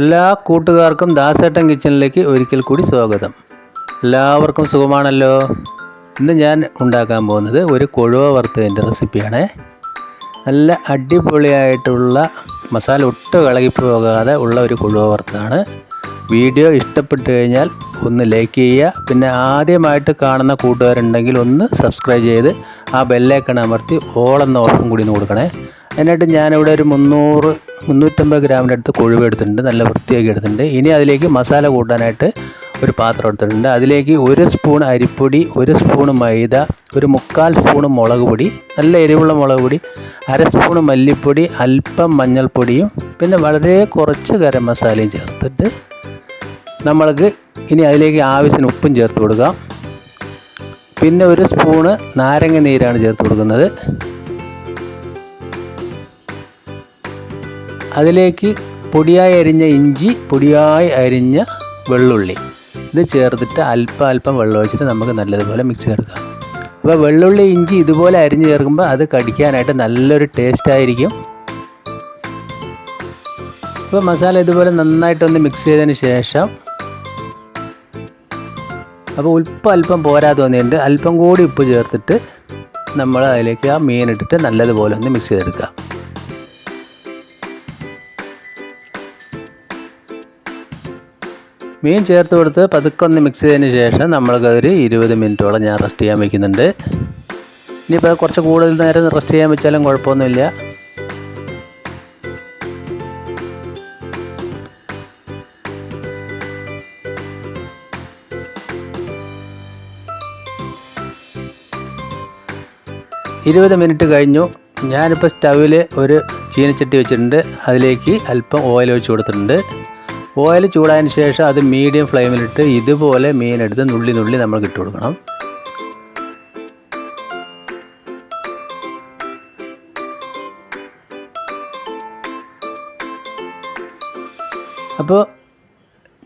എല്ലാ കൂട്ടുകാർക്കും ദാസേട്ടൻ കിച്ചണിലേക്ക് ഒരിക്കൽ കൂടി സ്വാഗതം. എല്ലാവർക്കും സുഖമാണല്ലോ? ഇന്ന് ഞാൻ ഉണ്ടാക്കാൻ പോകുന്നത് ഒരു കൊഴുവ വറുത്തതിന്റെ റെസിപ്പിയാണ്. നല്ല അടിപൊളിയായിട്ടുള്ള മസാല ഒട്ടും ഇളകി പോകാതെ ഉള്ള ഒരു കൊഴുവ വറുത്തതാണ്. വീഡിയോ ഇഷ്ടപ്പെട്ടു കഴിഞ്ഞാൽ ഒന്ന് ലൈക്ക് ചെയ്യുക. പിന്നെ ആദ്യമായിട്ട് കാണുന്ന കൂട്ടുകാരുണ്ടെങ്കിൽ ഒന്ന് സബ്സ്ക്രൈബ് ചെയ്ത് ആ ബെല്ലേക്കൺ അമർത്തി ഓളെന്ന ഓപ്ഷൻ കൂടി ഒന്ന് കൊടുക്കണേ. എന്നിട്ട് ഞാനിവിടെ ഒരു മുന്നൂറ് മുന്നൂറ്റമ്പത് ഗ്രാമിന്റെ അടുത്ത് കൊഴുവ് എടുത്തിട്ടുണ്ട്. നല്ല വൃത്തിയാക്കി എടുത്തിട്ടുണ്ട്. ഇനി അതിലേക്ക് മസാല കൂട്ടാനായിട്ട് ഒരു പാത്രം എടുത്തിട്ടുണ്ട്. അതിലേക്ക് ഒരു സ്പൂൺ അരിപ്പൊടി ഒരു സ്പൂൺ മൈദ ഒരു മുക്കാൽ സ്പൂൺ മുളക് പൊടി നല്ല എരിവുള്ള മുളക് പൊടി അര സ്പൂൺ മല്ലിപ്പൊടി അല്പം മഞ്ഞൾപ്പൊടിയും പിന്നെ വളരെ കുറച്ച് ഗരം മസാലയും ചേർത്തിട്ട് നമ്മൾക്ക് ഇനി അതിലേക്ക് ആവശ്യത്തിന് ഉപ്പും ചേർത്ത് കൊടുക്കാം. പിന്നെ ഒരു സ്പൂണ് നാരങ്ങ നീരാണ് ചേർത്ത് കൊടുക്കുന്നത്. അതിലേക്ക് പൊടിയായി അരിഞ്ഞ ഇഞ്ചി പൊടിയായി അരിഞ്ഞ വെള്ളുള്ളി. ഇത് ചേർത്തിട്ട് അല്പം അല്പം വെള്ളം ഒഴിച്ചിട്ട് നമുക്ക് നല്ലതുപോലെ മിക്സ് ചേർക്കാം അപ്പോൾ വെള്ളുള്ളി ഇഞ്ചി ഇതുപോലെ അരിഞ്ഞ് ചേർക്കുമ്പോൾ അത് കടിക്കാനായിട്ട് നല്ലൊരു ടേസ്റ്റ് ആയിരിക്കും. അപ്പോൾ മസാല ഇതുപോലെ നന്നായിട്ടൊന്ന് മിക്സ് ചെയ്തതിന് ശേഷം അപ്പോൾ ഉപ്പ് അല്പം പോരാ തോന്നിയിട്ടുണ്ട് അല്പം കൂടി ഉപ്പ് ചേർത്തിട്ട് നമ്മൾ അതിലേക്ക് ആ മീൻ ഇട്ടിട്ട് നല്ലതുപോലെ ഒന്ന് മിക്സ് ചെയ്തെടുക്കുക മീൻ ചേർത്ത് കൊടുത്ത് പതുക്കൊന്ന് മിക്സ് ചെയ്തതിന് ശേഷം നമ്മൾക്കതൊരു ഇരുപത് മിനിറ്റോളം ഞാൻ റെസ്റ്റ് ചെയ്യാൻ വെക്കുന്നുണ്ട്. ഇനിയിപ്പോൾ കുറച്ച് കൂടുതൽ നേരം റെസ്റ്റ് ചെയ്യാൻ വെച്ചാലും കുഴപ്പമൊന്നുമില്ല. ഇരുപത് മിനിറ്റ് കഴിഞ്ഞു. ഞാനിപ്പോൾ സ്റ്റവിൽ ഒരു ചീനച്ചട്ടി വെച്ചിട്ടുണ്ട്. അതിലേക്ക് അല്പം ഓയിൽ ഒഴിച്ച് കൊടുത്തിട്ടുണ്ട്. ഓയിൽ ചൂടായതിന് ശേഷം അത് മീഡിയം ഫ്ലെയിമിലിട്ട് ഇതുപോലെ മീനെടുത്ത് നുള്ളി നുള്ളി നമ്മൾ ഇട്ട് കൊടുക്കണം. അപ്പോൾ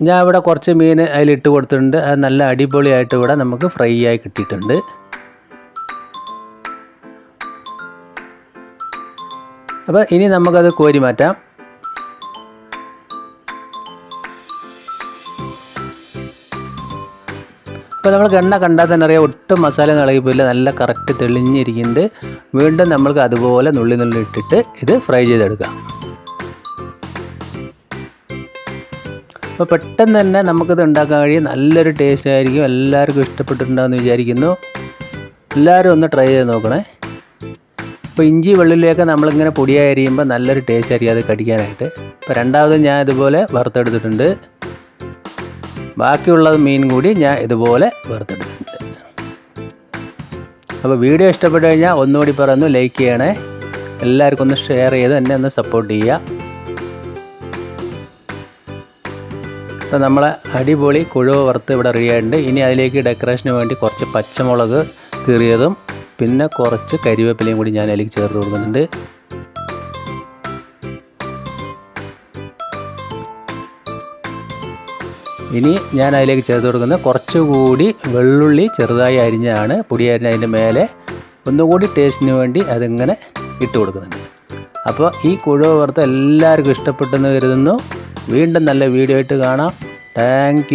ഞാൻ ഇവിടെ കുറച്ച് മീൻ അതിലിട്ട് കൊടുത്തിട്ടുണ്ട്. അത് നല്ല അടിപൊളിയായിട്ട് ഇവിടെ നമുക്ക് ഫ്രൈ ആയി കിട്ടിയിട്ടുണ്ട്. അപ്പോൾ ഇനി നമുക്കത് കോരി മാറ്റാം. അപ്പോൾ നമ്മൾ എണ്ണ കണ്ടാൽ തന്നെ അറിയാം ഒട്ടും മസാല ഇളകിപ്പോയില്ല. നല്ല കറക്റ്റ് തെളിഞ്ഞിരിക്കുന്നുണ്ട്. വീണ്ടും നമ്മൾക്ക് അതുപോലെ നുള്ളി നുള്ളി ഇട്ടിട്ട് ഇത് ഫ്രൈ ചെയ്തെടുക്കാം. അപ്പോൾ പെട്ടെന്ന് തന്നെ നമുക്കിത് ഉണ്ടാക്കാൻ കഴിയും. നല്ലൊരു ടേസ്റ്റ് ആയിരിക്കും. എല്ലാവർക്കും ഇഷ്ടപ്പെട്ടിട്ടുണ്ടാകുമെന്ന് വിചാരിക്കുന്നു. എല്ലാവരും ഒന്ന് ട്രൈ ചെയ്ത് നോക്കണേ. അപ്പോൾ ഇഞ്ചി വെള്ളിലേക്ക് നമ്മളിങ്ങനെ പൊടിയായി അരിയുമ്പോൾ നല്ലൊരു ടേസ്റ്റ് ആയിരിക്കും അത് കടിക്കാനായിട്ട്. ഇപ്പോൾ രണ്ടാമത് ഞാൻ ഇതുപോലെ വറുത്തെടുത്തിട്ടുണ്ട്. ബാക്കിയുള്ള മീൻ കൂടി ഞാൻ ഇതുപോലെ വേർത്തെടുത്തിട്ടുണ്ട് അപ്പോൾ വീഡിയോ ഇഷ്ടപ്പെട്ടു കഴിഞ്ഞാൽ ഒന്നുകൂടി പറയുന്നു ലൈക്ക് ചെയ്യണേ. എല്ലാവർക്കും ഒന്ന് ഷെയർ ചെയ്ത് എന്നെ ഒന്ന് സപ്പോർട്ട് ചെയ്യുക. അപ്പോൾ നമ്മളെ അടിപൊളി കുഴവ് വറുത്ത് ഇവിടെ റെഡി ആയിട്ടുണ്ട്. ഇനി അതിലേക്ക് ഡെക്കറേഷന് വേണ്ടി കുറച്ച് പച്ചമുളക് കീറിയതും പിന്നെ കുറച്ച് കരിവേപ്പിലയും കൂടി ഞാൻ അതിലേക്ക് ചേർത്ത് കൊടുക്കുന്നുണ്ട്. ഇനി ഞാൻ അതിലേക്ക് ചേർത്ത് കൊടുക്കുന്ന കുറച്ചുകൂടി വെള്ളുള്ളി ചെറുതായി അരിഞ്ഞാണ് പൊടി അരിഞ്ഞ അതിന്റെ മേലെ ഒന്നുകൂടി ടേസ്റ്റിന് വേണ്ടി അതിങ്ങനെ ഇട്ട് കൊടുക്കുന്നുണ്ട്. അപ്പോൾ ഈ കുഴവ് വറുത്ത് എല്ലാവർക്കും ഇഷ്ടപ്പെട്ടെന്ന് കരുതുന്നു. വീണ്ടും നല്ല വീഡിയോ ആയിട്ട് കാണാം. താങ്ക്